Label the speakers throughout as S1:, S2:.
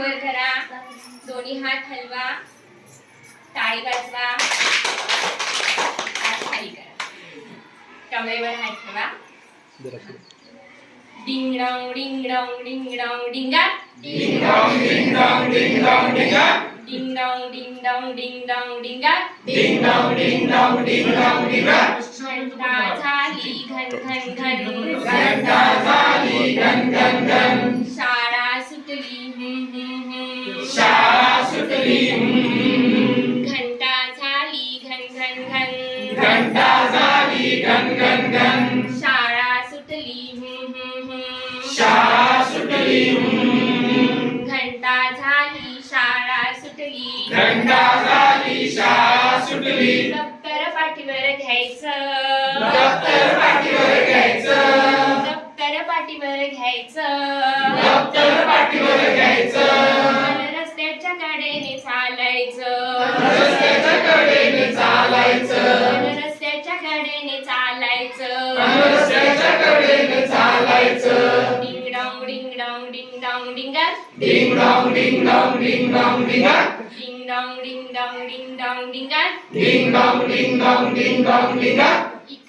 S1: वर करा. दोन्ही हात हलवा. टाळी वाजवा. हात खाली करा. कमरेवर हात ठेवा. डिंग डॉंग डिंग डॉंग डिंग डॉंग डिंगा. डिंग. घंटा झाली घन घन घन.
S2: घंटा झाली घन घन घन.
S1: घंटा झाली घन घन घन.
S2: घंटा झाली घन घन घन.
S1: शाळा सुटली
S2: शाळा.
S1: घंटा झाली शाळा सुटली.
S2: घंटा झाली शाळा सुटली.
S1: दप्तर पाठीवर घ्यायचं.
S2: दप्तर पाठीवर घ्यायचं.
S1: दप्तर पाठीवर घ्यायचं.
S2: दप्तर पाठीवर घ्यायचं.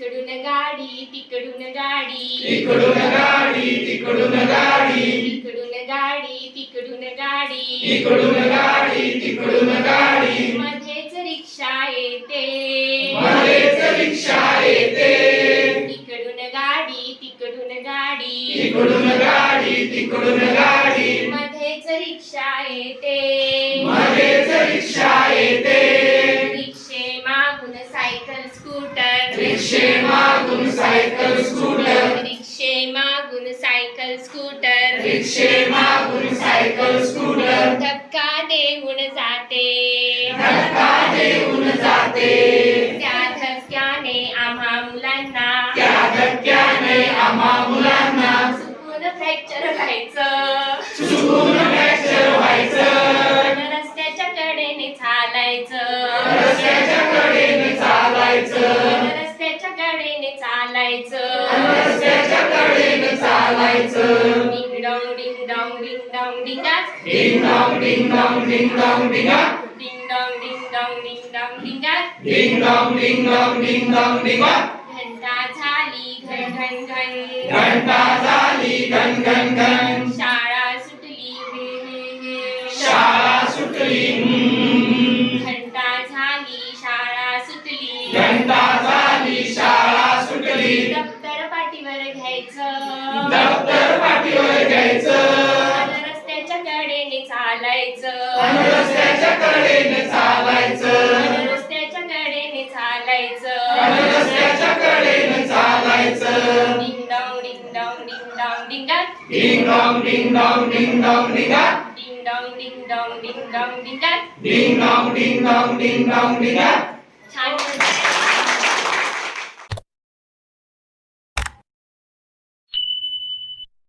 S1: इकडून गाडी तिकडून गाडी
S2: इकडून गाडी तिकडून गाडी
S1: इकडून गाडी तिकडून गाडी
S2: इकडून गाडी तिकडून गाडी
S1: मध्येच रिक्षा येते
S2: मध्येच रिक्षा येते
S1: इकडून गाडी तिकडून गाडी
S2: इकडून तिकडून गाडी
S1: रिक्षे मागून सायकल स्कूटर.
S2: रिक्षे मागून सायकल स्कूटर.
S1: रिक्षे मागून सायकल स्कूटर धक्का देऊन जाते.
S2: धक्का देऊन जाते.
S1: त्या धक्क्याने आम्हा मुलांना.
S2: त्या धक्क्याने आम्हा मुलांना.
S1: चुकून फ्रॅक्चर व्हायचं. कडेने चालायचं.
S2: रस्त्याच्या कडेने चालायचं
S1: डिंग डॉंग डिंग डॉंग डिंग डॉंग डिंगा
S2: डिंग डॉंग डिंग डॉंग डिंग डॉंग डिंगा
S1: डिंग डॉंग डिंग डॉंग डिंग डॉंग डिंगा
S2: डिंग डॉंग डिंग डॉंग डिंग डॉंग डिंगा
S1: घंटा झाली घन घन घन.
S2: घंटा
S1: घ्यायचं.
S2: दप्तर पाठीवर घ्यायचं.
S1: रस्त्याच्या कडेने चालायचं.
S2: रस्त्याच्या कडेने चालायचं.
S1: रस्त्याच्या कडेने चालायचं.
S2: रस्त्याच्या कडेने चालायचं.
S1: डिंग डॉंग डिंग डॉंग डिंग डॉंग डिंगा
S2: डिंग डॉंग डिंग डॉंग डिंग डॉंग डिंगा
S1: डिंग डॉंग डिंग डॉंग डिंग डॉंग डिंगा
S2: डिंग डॉंग डिंग डॉंग डिंग डॉंग डिंगा
S1: छान